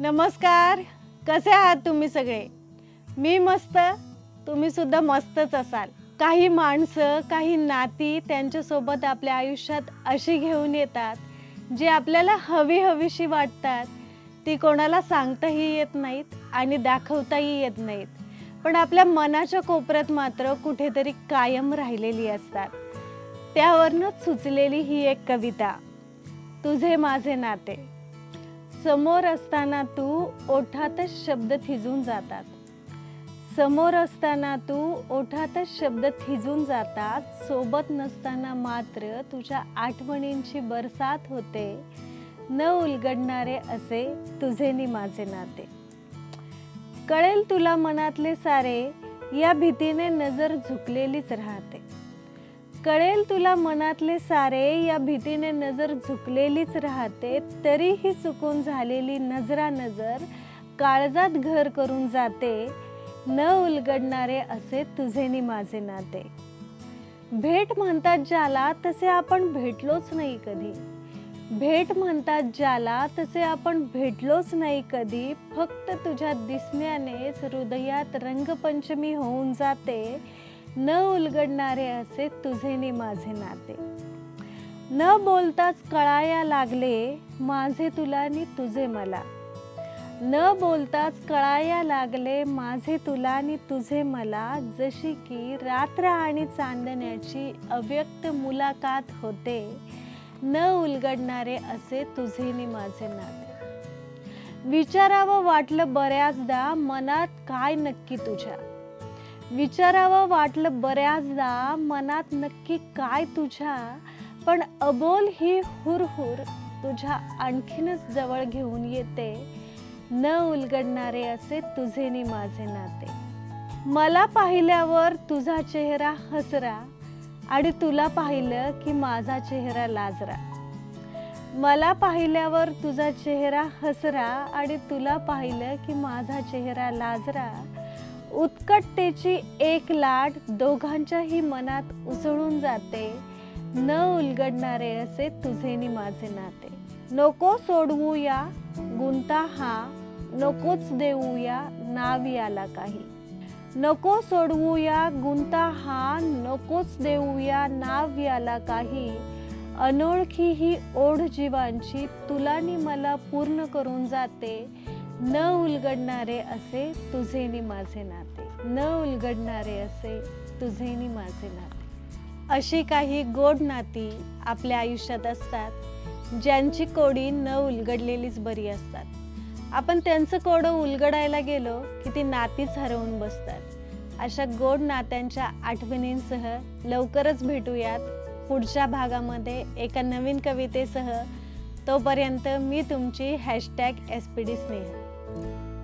नमस्कार कसे आहात तुम्ही सगळे? मी मस्त तुम्ही सुद्धा मस्तच असाल. काही माणसं काही नाती त्यांच्यासोबत आपल्या आयुष्यात अशी घेऊन येतात जे आपल्याला हवी हवीशी वाटतात. ती कोणाला सांगताही येत नाहीत आणि दाखवताही येत नाहीत. पण आपल्या मनाच्या कोपऱ्यात मात्र कुठेतरी कायम राहिलेली असतात. त्यावरनं सुचलेली ही एक कविता तुझे माझे नाते. समोर असताना तू ओठातच शब्द थिजून जातात. समोर असताना तू ओठातच शब्द थिजून जातात. सोबत नसताना मात्र तुझ्या आठवणींची बरसात होते. न उलगडणारे असे तुझे नि माझे नाते. कळेल तुला मनातले सारे या भीतीने नजर झुकलेलीच राहते. कळेल तुला मनातले सारे या भीतीने नजर झुकलेलीच राहते तरीही चुकून झालेली नजरा नजर काळजात घर करून जाते. न उलगडणारे असे तुझे नि माझे नाते. भेट म्हणतात ज्याला तसे आपण भेटलोच नाही कधी. भेट म्हणतात ज्याला तसे आपण भेटलोच नाही कधी. फक्त तुझ्या दिसण्यानेच हृदयात रंगपंचमी होऊन जाते. न उलगडणारे असे तुझे नि माझे नाते. न बोलताच कळाया लागले माझे तुला नि तुझे मला. न बोलताच कळाया लागले माझे तुला आणि तुझे मला जशी की रात्र आणि चांदण्याची अव्यक्त मुलाकात होते. न उलगडणारे असे तुझे नि माझे नाते. विचारावं वाटलं बऱ्याचदा मनात काय नक्की तुझ्या? विचारावं वाटलं बऱ्याचदा मनात नक्की काय तुझ्या? पण अबोल ही हुरहुर तुझ्या आणखीनच जवळ घेऊन येते. न उलगडणारे असे तुझे नि माझे नाते. मला पाहिल्यावर तुझा चेहरा हसरा आणि तुला पाहिलं की माझा चेहरा लाजरा. मला पाहिल्यावर तुझा चेहरा हसरा आणि तुला पाहिलं की माझा चेहरा लाजरा. उत्कटतेची एक लाट दोघांच्याही मनात उसळून जाते. न उलगडणारे असे तुझे नि माझे नाते. नको सोडवू या गुंता हा नकोच देऊ या नाव याला काही. नको सोडवू या गुंता हा नकोच देऊया नाव याला काही. अनोळखी ही ओढ जीवांची तुला मला पूर्ण करून जाते. न उलगडणारे असे तुझे नि माझे नाते. न उलगडणारे असे तुझे नि माझे नाते. अशी काही गोड नाती आपल्या आयुष्यात असतात ज्यांची कोडी न उलगडलेलीच बरी असतात. आपण त्यांचं कोडं उलगडायला गेलो की ती नातीच हरवून बसतात. अशा गोड नात्यांच्या आठवणींसह लवकरच भेटूयात पुढच्या भागामध्ये एका नवीन कवितेसह. तोपर्यंत मी तुमची hashtag S P D Sneha. Música